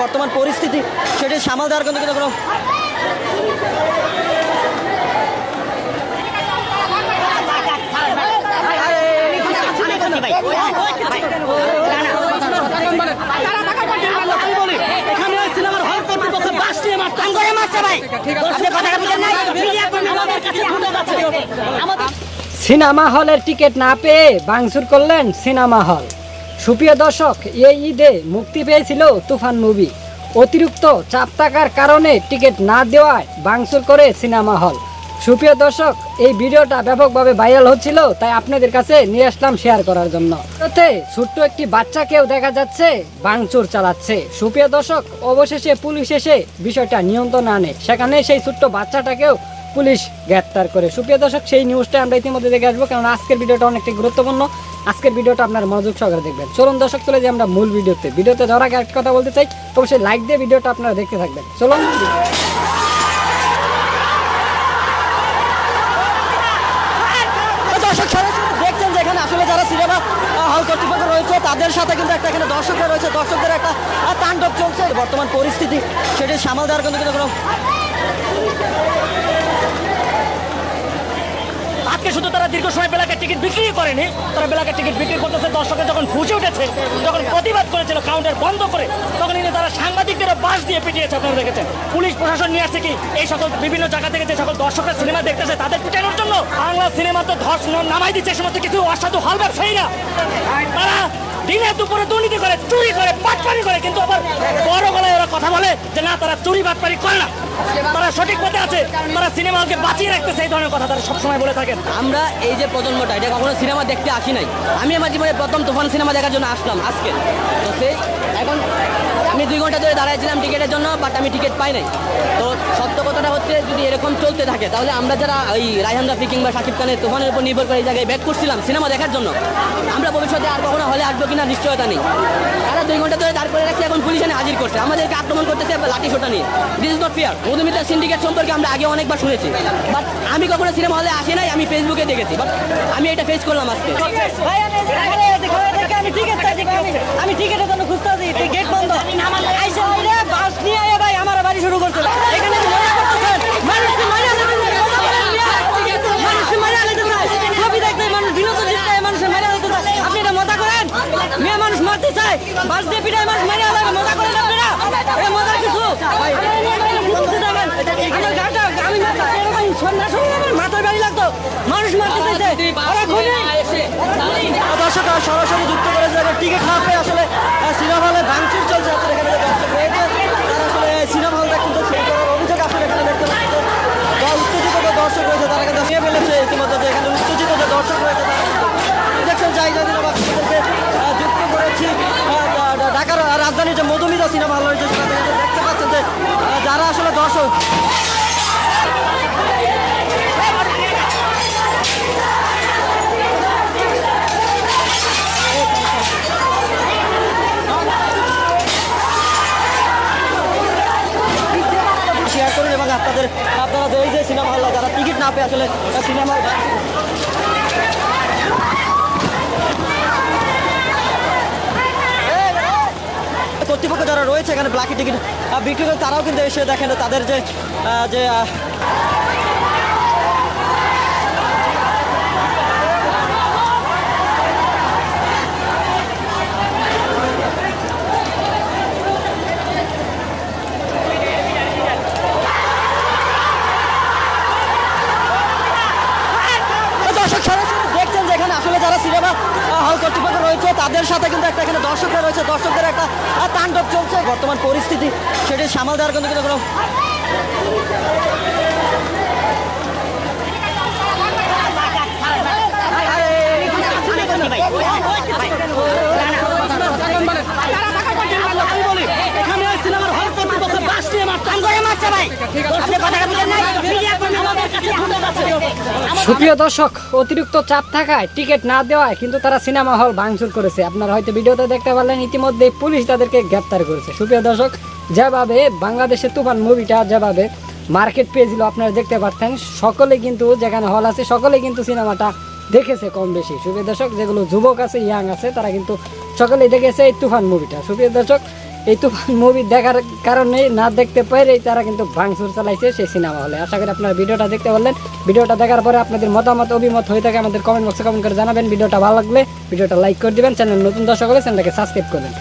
বর্তমান পরিস্থিতি, সেটি সামাল দেওয়ার কিন্তু কিন্তু সিনেমা হলের টিকিট না পেয়ে ভাঙচুর করলেন সিনেমা হল। সুপ্রিয় দর্শক, এই ঈদে মুক্তি পেয়েছিল তুফান মুভি। অতিরিক্ত চাপ থাকার কারণে টিকিট না দেওয়ায় ভাঙচুর করে সিনেমা হল। সুপ্রিয় দর্শক, এই ভিডিওটা ব্যাপকভাবে ভাইরাল হচ্ছিল, তাই আপনাদের কাছে নিয়ে আসলাম শেয়ার করার জন্য। তাতে ছোট্ট একটি বাচ্চাকেও দেখা যাচ্ছে, ভাঙচুর চালাচ্ছে। সুপ্রিয় দর্শক, অবশেষে পুলিশ এসে বিষয়টা নিয়ন্ত্রণ আনে। সেখানে সেই ছোট্ট বাচ্চাটাকেও পুলিশ গ্রেপ্তার করে। সুপ্রিয় দর্শক, সেই নিউজটা আমরা ইতিমধ্যে দেখে আসব কারণ আজকের ভিডিওটা অনেকটা গুরুত্বপূর্ণ। আজকের ভিডিওটা আপনার মনোযোগ সহকারে দেখবেন। চলুন দর্শক, চলে যে আমরা মূল ভিডিওতে। ভিডিওতে যাওয়ার আগে একটা কথা বলতে চাই, অবশ্যই লাইক দিয়ে ভিডিওটা আপনারা দেখতে থাকবেন। চলুন। তাদের সাথে কিন্তু একটা এখানে দর্শকরা রয়েছে। দর্শকদের একটা তাণ্ডব চলছে। বর্তমান পরিস্থিতি, সেটি সামাল দেওয়ার কিন্তু কিন্তু কোনো আজকে শুধু তারা দীর্ঘ সময় বেলাকে টিকিট বিক্রি করেনি, তারা বেলাকে টিকিট বিক্রি করতেছে দর্শকের যখন ফুসে উঠেছে, যখন প্রতিবাদ করেছিল কাউন্টার বন্ধ করে, তখন কিন্তু তারা সাংবাদিকদের বাস দিয়ে পিটিয়েছে, আপনারা দেখেছেন। পুলিশ প্রশাসন নিয়ে আসছে কি? এই সকল বিভিন্ন জায়গা থেকে যে সকল দর্শকরা সিনেমা দেখতেছে, তাদের পিটানোর জন্য বাংলা সিনেমা তো ধর্ষণ নামাই দিচ্ছে সমস্ত কিছু অসাধু হল ব্যবসায়ীরা তারা দিনে দুপুরে দুর্নীতি করে, চুরি করে পাটপারি করে, কিন্তু আবার বড় গলায় ওরা কথা বলে যে না, তারা চুরি বাটপারি করে না। তারা সঠিক পথে আছে, তারা সিনেমা হলকে বাঁচিয়ে রাখতেছে, এই ধরনের কথা তারা সবসময় বলে থাকেন। আমরা এই যে প্রজন্মটা, এটা কখনো সিনেমা দেখতে আসি নাই। আমি আমার জীবনে প্রথম তুফান সিনেমা দেখার জন্য আসলাম আজকে। তো সেই এখন আমি দুই ঘণ্টা ধরে দাঁড়াইছিলাম টিকিটের জন্য বাট আমি টিকিট পাই নাই তো সত্য কথাটা হচ্ছে যদি এরকম চলতে থাকে তাহলে আমরা যারা ওই রায়হান রাফি কিংবা শাকিব খানের তুফানের উপর নির্ভর করে এই জায়গায় ব্যাক করছিলাম সিনেমা দেখার জন্য আমরা ভবিষ্যতে আর কখনো হলে আসব কিনা নিশ্চয়তা নেই তারা দুই ঘণ্টা ধরে দাঁড় করে রাখছে এখন পুলিশ এনে হাজির করছে আমাদেরকে আক্রমণ করতেছে লাঠি সোটা নিয়ে this is not fair Madhumita syndicate সম্পর্কে আমরা আগে অনেকবার শুনেছি বাট আমি কখনো সিনেমা হলে আসি নাই আমি ফেসবুকে দেখেছি বাট আমি এটা ফেস করলাম আজকে টিকিট চাইছি বাস দিয়ে পিটাই মাছ মারিয়া আলাদা মজা করেন আপনারা এটা মজার কিছু? আমি সন্ধ্যা আমার মাথায় বাড়ি লাগতো। মানুষ মারতে চাইছে। দর্শক সরাসরি যুক্ত করেছে টিকিট না পেয়ে আসলে সিনেমা হলে ভাঙচুর চলছে। এখানে যে দর্শক রয়েছে তারা আসলে সিনেমা হল দেখতে সেই করার অভিযোগ আপনার এখানে দেখতে পাচ্ছেন বা উত্তেজিত যে দর্শক রয়েছে তারা কিন্তু নিয়ে ফেলেছে ইতিমধ্যে যে এখানে উত্তেজিত যে দর্শক রয়েছে তারা কিন্তু দেখছেন যাই যাই দিন আপনাদেরকে আহ, যুক্ত করেছি আহ, ঢা- ঢাকার রাজধানীর যে মধুমিতা সিনেমা হল রয়েছে সেখানে কিন্তু দেখতে পাচ্ছেন যে আহ, যারা আসলে দর্শক আপনাদের আপনারা যে সিনেমা হল যারা টিকিট না পেয়ে আসলে সিনেমা কর্তৃপক্ষ যারা রয়েছে এখানে ব্ল্যাকি টিকিট বিক্রি করে তারাও কিন্তু এসে দেখেন তাদের যে যে আহ, দর্শক সরাসরি দেখছেন যে এখানে আসলে যারা সিনেমা হল কর্তৃপক্ষ রয়েছে। তাদের সাথে কিন্তু একটা এখানে দর্শকরা রয়েছে। দর্শকদের একটা তাণ্ডব চলছে। বর্তমান পরিস্থিতি, সেটি সামাল দেওয়ার কিন্তু কিন্তু কোনো এখানে সিনেমার হল কর্তৃপক্ষ বাস নিয়ে মারতাম করে মারছে ভাই আপনি কথাটা বুঝেন নাই মিডিয়া কর্মী আমাদের কাছে ফুটে যাচ্ছে সুপ্রিয় দর্শক, অতিরিক্ত চাপ থাকায় টিকিট না দেওয়ায় কিন্তু তারা সিনেমা হল ভাঙচুর করেছে। আপনারা হয়তো ভিডিওতে দেখতে পারলেন ইতিমধ্যে পুলিশ তাদেরকে গ্রেপ্তার করেছে। সুপ্রিয় দর্শক, যেভাবে বাংলাদেশের তুফান মুভিটা, যেভাবে মার্কেট পেয়েছিল আপনারা দেখতে পারতেন, সকলে কিন্তু যেখানে হল আছে, সকলে কিন্তু সিনেমাটা দেখেছে কম বেশি। সুপ্রিয় দর্শক, যেগুলো যুবক আছে, ইয়াং আছে, তারা কিন্তু সকলেই দেখেছে এই তুফান মুভিটা। সুপ্রিয় দর্শক এই তো মুভি দেখার কারণে না দেখতে পেরেই তারা কিন্তু ভাঙচুর চালাইছে সেই সিনেমা হলে আশা করি আপনারা ভিডিওটা দেখতে পারলেন। ভিডিওটা দেখার পরে আপনাদের মতামত, অভিমত হয়ে থাকে আমাদের কমেন্ট বক্সে কমেন্ট করে জানাবেন। ভিডিওটা ভালো লাগলে ভিডিওটা লাইক করে দেবেন। চ্যানেল নতুন দর্শক হলে চ্যানেলটাকে সাবস্ক্রাইব করবেন।